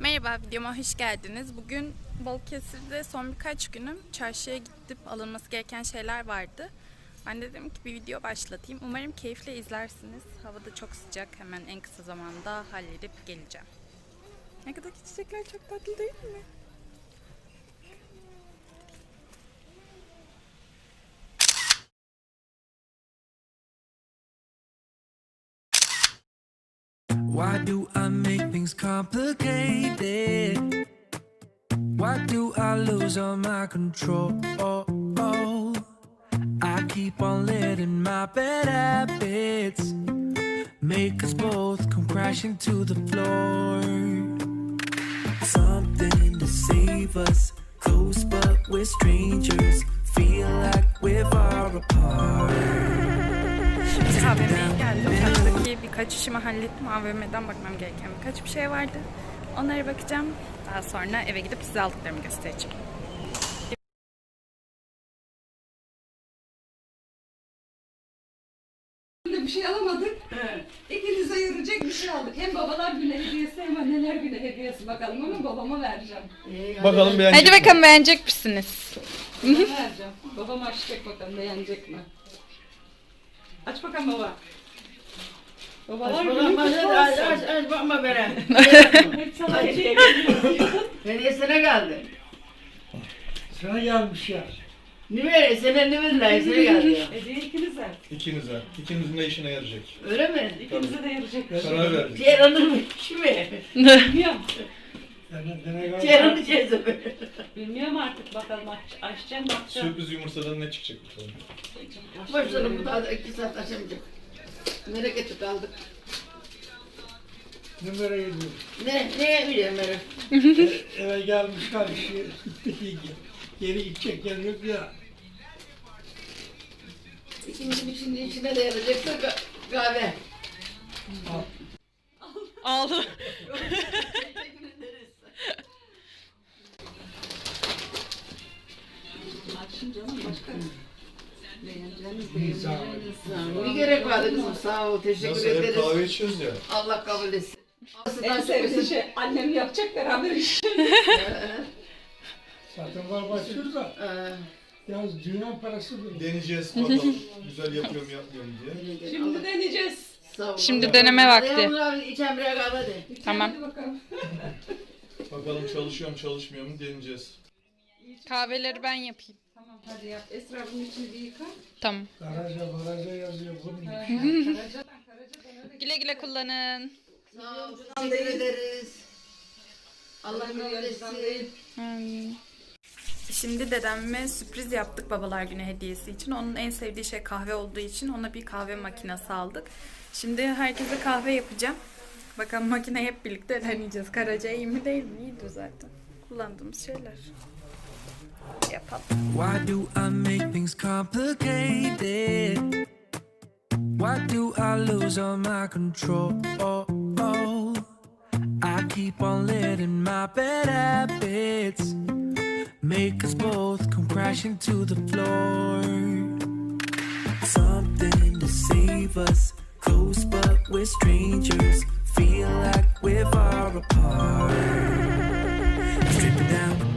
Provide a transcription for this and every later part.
Merhaba, videoma hoş geldiniz. Bugün Balıkesir'de son birkaç günüm çarşıya gidip alınması gereken şeyler vardı. Ben de dedim ki bir video başlatayım. Umarım keyifle izlersiniz. Hava da çok sıcak. Hemen en kısa zamanda halledip geleceğim. Ne kadar çiçekler çok tatlı değil mi? Why do I things complicated? Why do I lose all my control? I keep on letting my bad habits make us both come crashing to the floor. Something to save us, close but we're strangers. Feel like we're far apart. AVM'ye geldim. Çarşıdaki birkaç işimi hallettim. AVM'den bakmam gereken birkaç bir şey vardı. Onlara bakacağım. Daha sonra eve gidip size aldıklarımı göstereceğim. bir şey alamadık. İkinize yarayacak bir şey aldık. Hem babalar günü hediyesi hem anneler günü hediyesi bakalım ama babama vereceğim. Bakalım beğenecek Hadi mi? bakalım beğenecek misiniz? Vereceğim. Babam açacak bakalım beğenecek mi? Aç bakalım baba. Babalar günü kutlu aç olsun. aç aç bakma bana. Hep sana hediye Hediyesine geldi. Sana gelmiş ya. Ne veriyor? Senin ne verirler? Hediyesine geldi ya. Hediye ikinize. İkinize. İkinizin de işine yarayacak. Öyle mi? İkinize de yarayacak. Karar verdik. Ceyran'ın mı? Şu mu? Ceyranı mı? Bilmiyorum artık bakalım aç, açacağım bakacağım. Sürpriz yumurtadan ne çıkacak bakalım. Başlarım bu daha da iki saat açamayacak. Merak kaldık. numara gidiyor. Ne? Neye biliyorum ben? Eve gelmiş karşı. Geri gidecek yer yok ya. İkinci şimdi içine de yarayacak da ka- kahve. Aldı. Açın canım başka. Beğeneceğiniz beğeneceğiniz. Ne gerek vardı kızım? Sağ ol. Teşekkür Nasıl hep ederiz. kahve içiyoruz ya. Allah kabul etsin. En sevdiğim şey annem yapacak beraber iş. Zaten var başlıyor da. Ee, Yalnız dünya parası bu. Deneyeceğiz bakalım. Güzel yapıyorum yapmıyorum diye. Şimdi deneyeceğiz. Sağ ol. Şimdi deneme vakti. Yağmur abi içen birer kahve de. Tamam. Hadi bakalım. Bakalım çalışıyor mu çalışmıyor mu deneyeceğiz. Kahveleri ben yapayım. Tamam hadi yap. Esra bunun içini bir yıka. Tamam. Garaja baraja yazıyor bunun. Karacadan, Karacadan öyle Güle güle kullanın. Sağ ol. Teşekkür ederiz. Allah kabul etsin. Şimdi dedemme sürpriz yaptık babalar günü hediyesi için. Onun en sevdiği şey kahve olduğu için ona bir kahve makinesi aldık. Şimdi herkese kahve yapacağım. Bakalım makine hep birlikte deneyeceğiz. Karaca iyi mi değil mi? İyidir zaten. Kullandığımız şeyler. Yapalım. Why do I make things complicated? Why do I lose all my control? I keep on letting my bad habits make us both come crashing to the floor. Something to save us, close but we're strangers. Feel like we're far apart. Stripping down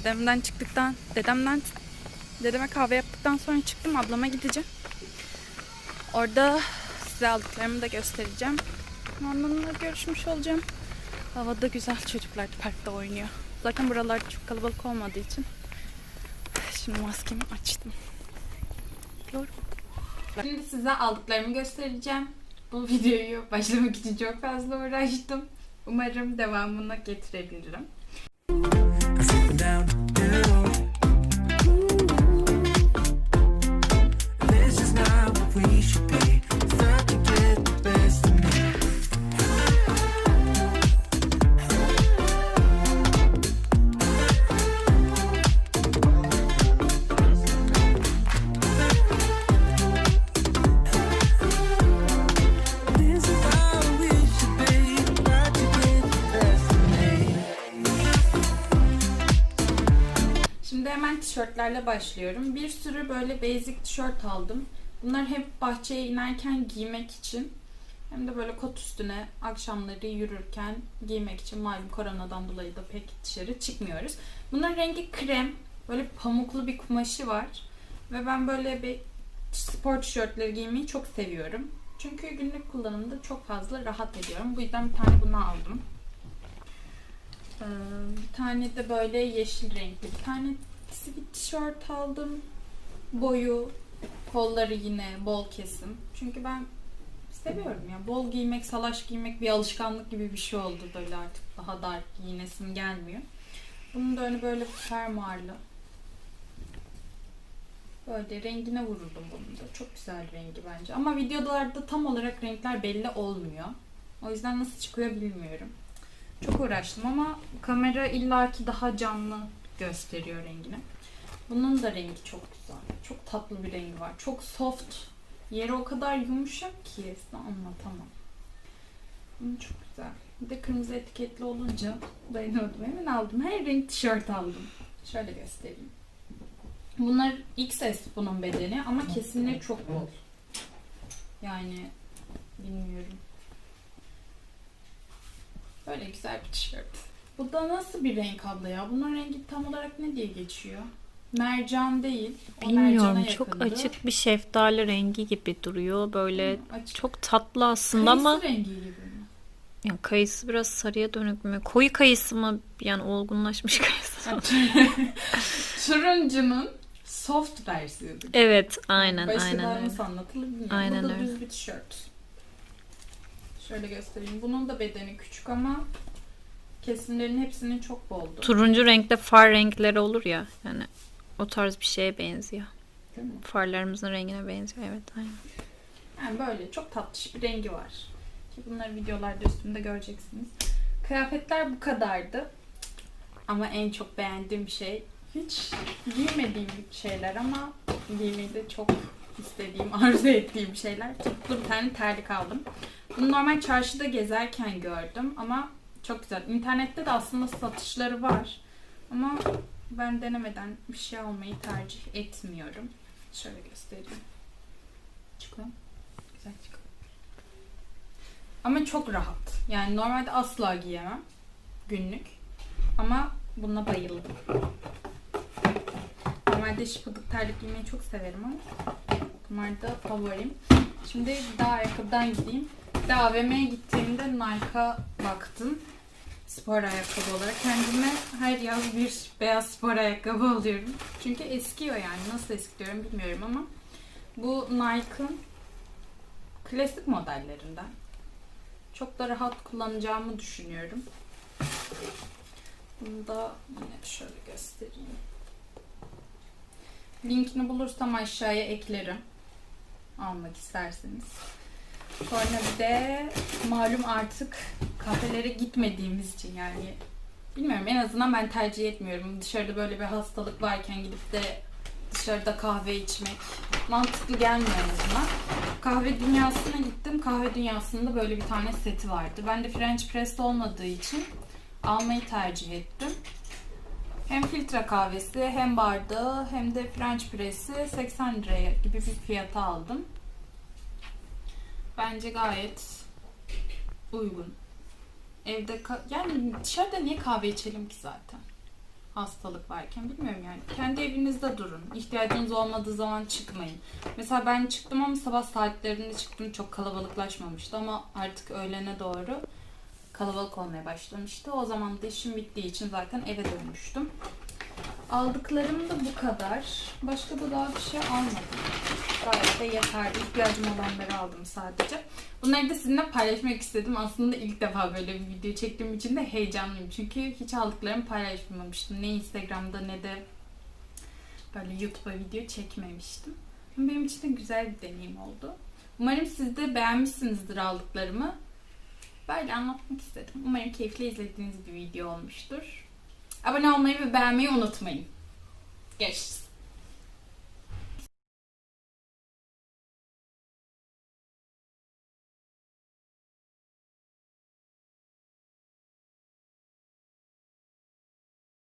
dedemden çıktıktan, dedemden dedeme kahve yaptıktan sonra çıktım. Ablama gideceğim. Orada size aldıklarımı da göstereceğim. Onunla görüşmüş olacağım. Hava da güzel. Çocuklar parkta oynuyor. Zaten buralar çok kalabalık olmadığı için. Şimdi maskemi açtım. Yorum. Şimdi size aldıklarımı göstereceğim. Bu videoyu başlamak için çok fazla uğraştım. Umarım devamını getirebilirim. This is not what we should be. Tişörtlerle başlıyorum. Bir sürü böyle basic tişört aldım. Bunlar hep bahçeye inerken giymek için. Hem de böyle kot üstüne akşamları yürürken giymek için. Malum koronadan dolayı da pek dışarı çıkmıyoruz. Bunların rengi krem. Böyle pamuklu bir kumaşı var. Ve ben böyle bir spor tişörtleri giymeyi çok seviyorum. Çünkü günlük kullanımda çok fazla rahat ediyorum. Bu yüzden bir tane bunu aldım. Ee, bir tane de böyle yeşil renkli bir tane bir tişört aldım. Boyu, kolları yine bol kesim. Çünkü ben seviyorum ya. Bol giymek, salaş giymek bir alışkanlık gibi bir şey oldu böyle artık daha dar giyinesim gelmiyor. Bunun da önü böyle fermuarlı. Böyle rengine vuruldum bunun da. Çok güzel rengi bence. Ama videolarda tam olarak renkler belli olmuyor. O yüzden nasıl çıkıyor bilmiyorum. Çok uğraştım ama kamera illaki daha canlı gösteriyor rengini. Bunun da rengi çok güzel. Çok tatlı bir rengi var. Çok soft. Yeri o kadar yumuşak ki size anlatamam. Bunun çok güzel. Bir de kırmızı etiketli olunca dayanıyordum. Hemen aldım. Her renk tişört aldım. Şöyle göstereyim. Bunlar XS bunun bedeni ama kesimleri çok bol. Yani bilmiyorum. Böyle güzel bir tişört. Bu da nasıl bir renk abla ya? Bunun rengi tam olarak ne diye geçiyor? Mercan değil. O Bilmiyorum çok yakındı. açık bir şeftali rengi gibi duruyor. Böyle Hı, açık. çok tatlı aslında Kayısı ama rengi gibi mi? yani kayısı biraz sarıya dönük mü? Koyu kayısı mı? Yani olgunlaşmış kayısı mı? Turuncunun soft versiyonu. Evet aynen Başka aynen nasıl anlatılır bilmiyorum. Aynen Bu da öyle. düz bir tişört. Şöyle göstereyim. Bunun da bedeni küçük ama kesimlerin hepsinin çok boldu. Turuncu renkte far renkleri olur ya. Yani o tarz bir şeye benziyor. Değil mi? Farlarımızın rengine benziyor. Evet aynen. Yani böyle çok tatlış bir rengi var. Ki bunları videolarda üstümde göreceksiniz. Kıyafetler bu kadardı. Ama en çok beğendiğim şey hiç giymediğim şeyler ama giymeyi de çok istediğim, arzu ettiğim şeyler. Toplu bir tane terlik aldım. Bunu normal çarşıda gezerken gördüm ama çok güzel. İnternette de aslında satışları var. Ama ben denemeden bir şey almayı tercih etmiyorum. Şöyle göstereyim. Çıkıyor. Güzel çıkıyor. Ama çok rahat. Yani normalde asla giyemem. Günlük. Ama buna bayıldım. Normalde şıpıdık terlik giymeyi çok severim ama bunlar da favorim. Şimdi daha ayakkabıdan gideyim. Bir de AVM'ye gittiğimde Nike'a baktım. Spor ayakkabı olarak. Kendime her yaz bir beyaz spor ayakkabı alıyorum. Çünkü eskiyor yani. Nasıl eskiyorum bilmiyorum ama bu Nike'ın klasik modellerinden. Çok da rahat kullanacağımı düşünüyorum. Bunu da yine şöyle göstereyim. Linkini bulursam aşağıya eklerim. Almak isterseniz. Sonra bir de malum artık kafelere gitmediğimiz için yani bilmiyorum en azından ben tercih etmiyorum. Dışarıda böyle bir hastalık varken gidip de dışarıda kahve içmek mantıklı gelmiyor en azından. Kahve dünyasına gittim. Kahve dünyasında böyle bir tane seti vardı. Ben de French press olmadığı için almayı tercih ettim. Hem filtre kahvesi hem bardağı hem de French press'i 80 liraya gibi bir fiyata aldım. Bence gayet uygun. Evde yani dışarıda niye kahve içelim ki zaten? Hastalık varken bilmiyorum yani. Kendi evinizde durun. İhtiyacınız olmadığı zaman çıkmayın. Mesela ben çıktım ama sabah saatlerinde çıktım. Çok kalabalıklaşmamıştı ama artık öğlene doğru kalabalık olmaya başlamıştı. O zaman da işim bittiği için zaten eve dönmüştüm. Aldıklarım da bu kadar. Başka da daha bir şey almadım. Gayet de yeterli. İhtiyacım olanları aldım sadece. Bunları da sizinle paylaşmak istedim. Aslında ilk defa böyle bir video çektiğim için de heyecanlıyım. Çünkü hiç aldıklarımı paylaşmamıştım. Ne Instagram'da ne de böyle YouTube'a video çekmemiştim. Benim için de güzel bir deneyim oldu. Umarım siz de beğenmişsinizdir aldıklarımı. Böyle anlatmak istedim. Umarım keyifle izlediğiniz bir video olmuştur. Abone olmayı ve beğenmeyi unutmayın. Görüşürüz.